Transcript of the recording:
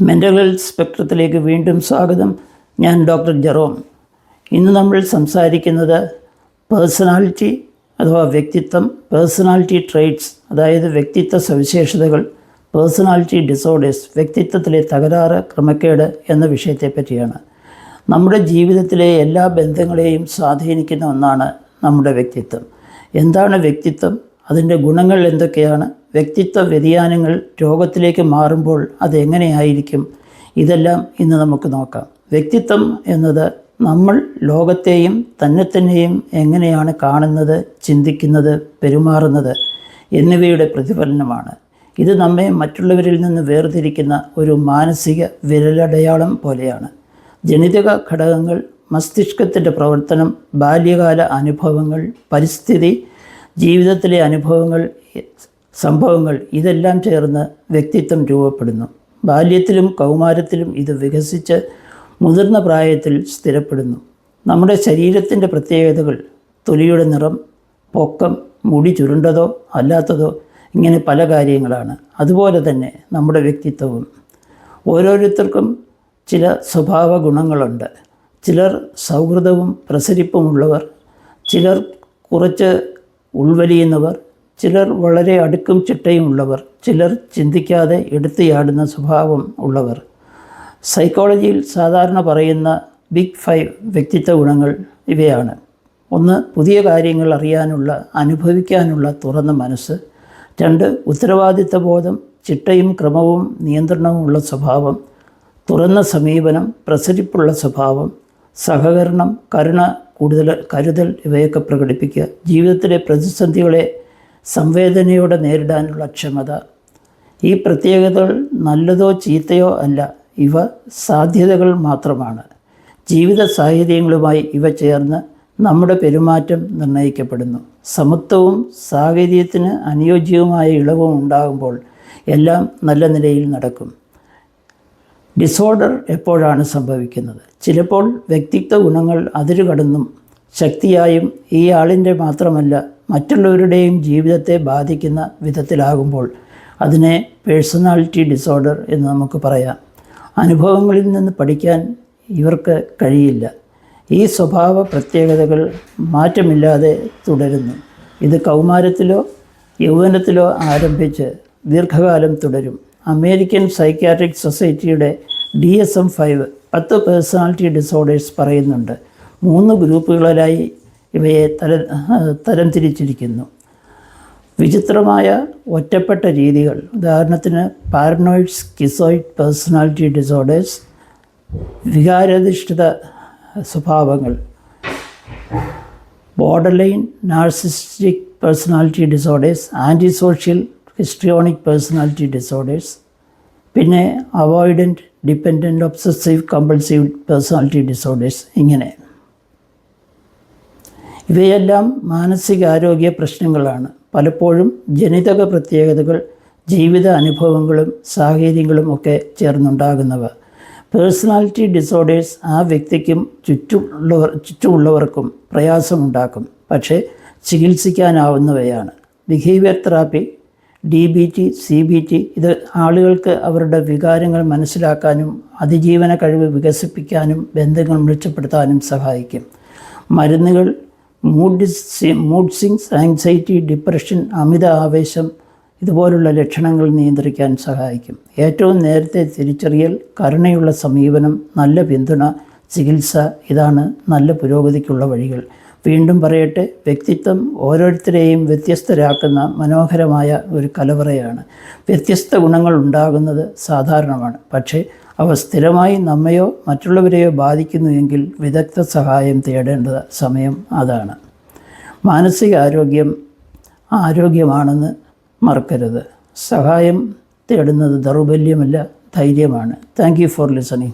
Mental health സ്പെക്ട്രത്തിലേക്ക് വീണ്ടും സ്വാഗതം. ഞാൻ ഡോക്ടർ ജെറോം. ഇന്ന് നമ്മൾ സംസാരിക്കുന്നത് പേഴ്സണാലിറ്റി അഥവാ വ്യക്തിത്വം പേഴ്സണാലിറ്റി ട്രേറ്റ്സ് അതായത് വ്യക്തിത്വ സവിശേഷതകൾ പേഴ്സണാലിറ്റി ഡിസോർഡേഴ്സ് വ്യക്തിത്വത്തിലെ തകരാറ് ക്രമക്കേട് എന്ന വിഷയത്തെ പറ്റിയാണ്. നമ്മുടെ ജീവിതത്തിലെ എല്ലാ ബന്ധങ്ങളെയും സ്വാധീനിക്കുന്ന ഒന്നാണ് നമ്മുടെ വ്യക്തിത്വം. എന്താണ് വ്യക്തിത്വം? അതിന്റെ ഗുണങ്ങൾ എന്തൊക്കെയാണ്? വ്യക്തിത്വ വ്യതിയാനങ്ങൾ രോഗത്തിലേക്ക് മാറുമ്പോൾ അതെങ്ങനെയായിരിക്കും? ഇതെല്ലാം ഇന്ന് നമുക്ക് നോക്കാം. വ്യക്തിത്വം എന്നത് നമ്മൾ ലോകത്തെയും തന്നെ തന്നെയും എങ്ങനെയാണ് കാണുന്നത് ചിന്തിക്കുന്നത് പെരുമാറുന്നത് എന്നിവയുടെ പ്രതിഫലനമാണ്. ഇത് നമ്മെ മറ്റുള്ളവരിൽ നിന്ന് വേർതിരിക്കുന്ന ഒരു മാനസിക വിരലടയാളം പോലെയാണ്. ജനിതക ഘടകങ്ങൾ മസ്തിഷ്കത്തിന്റെ പ്രവർത്തനം ബാല്യകാല അനുഭവങ്ങൾ പരിസ്ഥിതി ജീവിതത്തിലെ അനുഭവങ്ങൾ സംഭവങ്ങൾ ഇതെല്ലാം ചേർന്ന് വ്യക്തിത്വം രൂപപ്പെടുന്നു. ബാല്യത്തിലും കൗമാരത്തിലും ഇത് വികസിച്ച് മുതിർന്ന പ്രായത്തിൽ സ്ഥിരപ്പെടുന്നു. നമ്മുടെ ശരീരത്തിന്റെ പ്രത്യേകതകൾ തൊലിയുടെ നിറം പൊക്കം മുടി ചുരുണ്ടതോ അല്ലാത്തതോ ഇങ്ങനെ പല കാര്യങ്ങളാണ്. അതുപോലെ തന്നെ നമ്മുടെ വ്യക്തിത്വവും. ഓരോരുത്തർക്കും ചില സ്വഭാവ ഗുണങ്ങളുണ്ട്. ചിലർ സൗഹൃദവും പ്രസരിപ്പുമുള്ളവർ ചിലർ കുറച്ച് ഉൾവലിയുന്നവർ ചിലർ വളരെ അടുക്കും ചിട്ടയും ഉള്ളവർ ചിലർ ചിന്തിക്കാതെ എടുത്തുയാടുന്ന സ്വഭാവം ഉള്ളവർ. സൈക്കോളജിയിൽ സാധാരണ പറയുന്ന ബിഗ് ഫൈവ് വ്യക്തിത്വ ഗുണങ്ങൾ ഇവയാണ്. ഒന്ന് പുതിയ കാര്യങ്ങൾ അറിയാനുള്ള അനുഭവിക്കാനുള്ള തുറന്ന മനസ്സ്. രണ്ട് ഉത്തരവാദിത്വ ബോധം ചിട്ടയും ക്രമവും നിയന്ത്രണവും ഉള്ള സ്വഭാവം. തുറന്ന സമീപനം പ്രസരിപ്പുള്ള സ്വഭാവം. സഹകരണം കരുണ കൂടുതൽ കരുതൽ ഇവയൊക്കെ പ്രകടിപ്പിക്കുക. ജീവിതത്തിലെ പ്രതിസന്ധികളെ സംവേദനയോടെ നേരിടാനുള്ള ക്ഷമത. ഈ പ്രത്യേകതകൾ നല്ലതോ ചീത്തയോ അല്ല ഇവ സാധ്യതകൾ മാത്രമാണ്. ജീവിത സാഹചര്യങ്ങളുമായി ഇവ ചേർന്ന് നമ്മുടെ പെരുമാറ്റം നിർണയിക്കപ്പെടുന്നു. സമത്വവും സാഹചര്യത്തിന് അനുയോജ്യവുമായ ഇളവും ഉണ്ടാകുമ്പോൾ എല്ലാം നല്ല നിലയിൽ നടക്കും. ഡിസോർഡർ എപ്പോഴാണ് സംഭവിക്കുന്നത്? ചിലപ്പോൾ വ്യക്തിത്വ ഗുണങ്ങൾ അതിരുകടന്നും ശക്തിയായും ഈ ആളിന്റെ മാത്രമല്ല മറ്റുള്ളവരുടെയും ജീവിതത്തെ ബാധിക്കുന്ന വിധത്തിലാകുമ്പോൾ അതിനെ പേഴ്സണാലിറ്റി ഡിസോർഡർ എന്ന് നമുക്ക് പറയാം. അനുഭവങ്ങളിൽ നിന്ന് പഠിക്കാൻ ഇവർക്ക് കഴിയില്ല. ഈ സ്വഭാവ പ്രത്യേകതകൾ മാറ്റമില്ലാതെ തുടരുന്നു. ഇത് കൗമാരത്തിലോ യൗവനത്തിലോ ആരംഭിച്ച് ദീർഘകാലം തുടരും. അമേരിക്കൻ സൈക്യാട്രിക് സൊസൈറ്റിയുടെ ഡി എസ് എം ഫൈവ് പത്ത് പേഴ്സണാലിറ്റി ഡിസോർഡേഴ്സ് പറയുന്നുണ്ട്. മൂന്ന് ഗ്രൂപ്പുകളിലായി ഇവയെ തര തരം തിരിച്ചിരിക്കുന്നു വിചിത്രമായ ഒറ്റപ്പെട്ട രീതികൾ. ഉദാഹരണത്തിന് പാരനോയിഡ് സ്കിസോയിഡ് പേഴ്സണാലിറ്റി ഡിസോർഡേഴ്സ് വികാരാധിഷ്ഠിത സ്വഭാവങ്ങൾ. Borderline narcissistic personality disorders anti social histrionic personality disorders പിന്നെ avoidant dependent obsessive compulsive personality disorders ഇങ്ങനെ. ഇവയെല്ലാം മാനസികാരോഗ്യ പ്രശ്നങ്ങളാണ്. പലപ്പോഴും ജനിതക പ്രത്യേകതകൾ ജീവിത അനുഭവങ്ങളും സാഹചര്യങ്ങളും ഒക്കെ ചേർന്നുണ്ടാകുന്നവ. പേഴ്സണാലിറ്റി ഡിസോർഡേഴ്സ് ആ വ്യക്തിക്കും ചുറ്റുമുള്ളവർ ചുറ്റുമുള്ളവർക്കും പ്രയാസമുണ്ടാക്കും. പക്ഷേ ചികിത്സിക്കാനാവുന്നവയാണ്. Behaviour therapy D B T C B T ഇത് ആളുകൾക്ക് അവരുടെ വികാരങ്ങൾ മനസ്സിലാക്കാനും അതിജീവന കഴിവ് വികസിപ്പിക്കാനും ബന്ധങ്ങൾ മെച്ചപ്പെടുത്താനും സഹായിക്കും. മരുന്നുകൾ mood mood swings anxiety depression അമിത ആവേശം ഇതുപോലുള്ള ലക്ഷണങ്ങൾ നിയന്ത്രിക്കാൻ സഹായിക്കും. ഏറ്റവും നേരത്തെ തിരിച്ചറിയൽ കരുണയുള്ള സമീപനം നല്ല പിന്തുണ ചികിത്സ ഇതാണ് നല്ല പുരോഗതിക്കുള്ള വഴികൾ. വീണ്ടും പറയട്ടെ വ്യക്തിത്വം ഓരോരുത്തരെയും വ്യത്യസ്തരാക്കുന്ന മനോഹരമായ ഒരു കലവറയാണ്. വ്യത്യസ്ത ഗുണങ്ങൾ ഉണ്ടാകുന്നത് സാധാരണമാണ്. പക്ഷേ അവ സ്ഥിരമായി നമ്മയോ മറ്റുള്ളവരെയോ ബാധിക്കുന്നുവെങ്കിൽ വിദഗ്ധ സഹായം തേടേണ്ട സമയം അതാണ്. മാനസിക ആരോഗ്യം ആരോഗ്യമാണെന്ന് മറക്കരുത്. സഹായം തേടുന്നത് ദൗർബല്യമല്ല ധൈര്യമാണ്. Thank you for listening